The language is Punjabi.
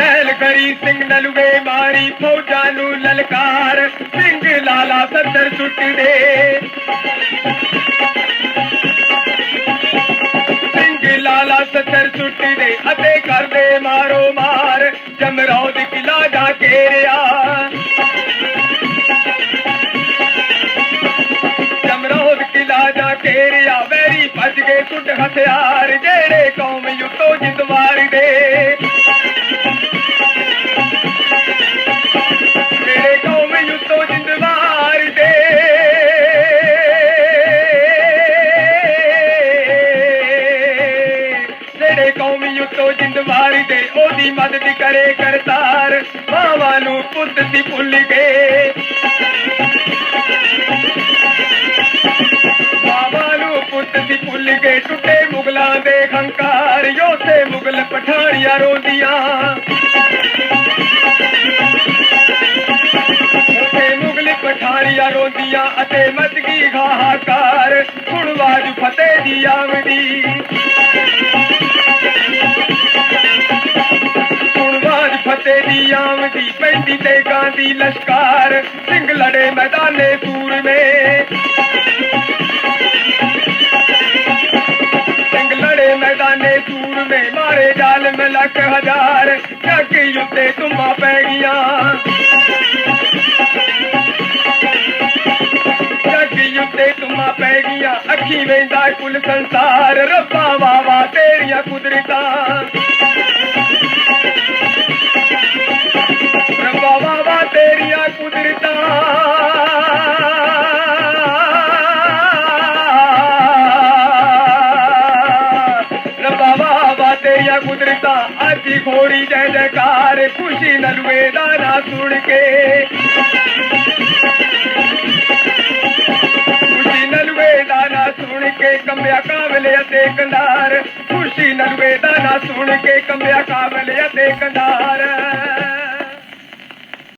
ਮਹਿਲ ਕਰੀ, ਸਿੰਘ ਨਲਵੇ ਮਾਰੀ, ਫੌਜਾਂ ਨੂੰ ਲਲਕਾਰ, ਸਿੰਘ ਲਾਲਾ ਸੱਦਰ ਸੁੱਟ ਦੇ ਸਿੰਘ ਲਾਲਾ ਸੱਦਰ ਸੁੱਟ ਦੇ ਅਤੇ ਕਰਦੇ ਮਾਰੋ ਮਾਰ, ਜਮਰੌਦ ਕਿਲਾ ਜਾ ਘੇਰਿਆ। ਜਮਰੌਦ ਕਿਲਾ ਜਾ ਘੇਰਿਆ, ਵੈਰੀ ਭੱਜ ਗਏ ਕੁੱਟ ਹਥਿਆਰ, ਜਿਹੜੇ ਕੌਮ ਯੁੱਤੋ ਜਿੰਦ ਮਾਰਦੇ। ਦੀ ਮਦਦ ਕਰੇ ਕਰਤਾਰ ਮਾਵਾਂ ਨੂੰ ਪੁੱਤ ਦੀ ਭੁੱਲ ਗਏ। ਬਾਵਾ ਨੂੰ ਪੁੱਤ ਦੀ ਭੁੱਲ ਗਏ, ਟੁੱਟੇ ਮੁਗਲਾਂ ਦੇ ਹੰਕਾਰ ਯੋਥੇ ਮੁਗਲ ਪਠਾਣੀਆਂ ਰੋਂਦੀਆਂ। ਉੱਥੇ ਮੁਗਲ ਪਠਾਣੀਆਂ ਰੋਂਦੀਆਂ ਅਤੇ ਮਚ ਹਾਹਾਕਾਰ, ਹੁਣ ਬਾਜ ਫਤਿਹ ਦੀ ਆਮਦੀ। ਦੀ ਪੈਂਦੀ ਤੇ ਗਾਂਦੀ ਲਸ਼ਕਾਰ। ਸਿੰਘ ਲੜੇ ਮੈਦਾਨੇ ਸੂਰਮੇ। ਸਿੰਘ ਲੜੇ ਮੈਦਾਨੇ ਸੂਰ ਮੇ ਮਾਰੇ ਜ਼ਾਲਮ ਲੱਖ ਹਜ਼ਾਰ। ਜੱਗ ਉੱਤੇ ਤੁਮਾ ਪੈ ਗਈਆਂ। ਜੱਗ ਉੱਤੇ ਤੁਮਾ ਪੈ ਗਈਆਂ। ਅੱਖੀ ਵੇਂਦਾ ਕੁਲ ਸੰਸਾਰ। ਰੱਬਾ ਵਾਵਾ ਤੇਰੀਆਂ ਕੁਦਰਤਾਂ। ਤੇਰੀਆਂ ਕੁਦਰਤਾਂ ਆਜੀ ਘੋੜੀ ਜੈ ਜੈਕਾਰ, ਖੁਸ਼ੀ ਨਲਵੇ ਦਾ ਨਾ ਸੁਣ ਕੇ। ਖੁਸ਼ੀ ਨਲਵੇ ਦਾ ਨਾ ਸੁਣ ਕੇ ਕੰਬਿਆ ਕਾਵਲੇ ਤੇ ਕੰਧਾਰ। ਖੁਸ਼ੀ ਨਲਵੇ ਦਾ ਨਾ ਸੁਣ ਕੇ ਕੰਬਿਆ ਕਾਵਲੇ ਤੇ ਕੰਧਾਰ।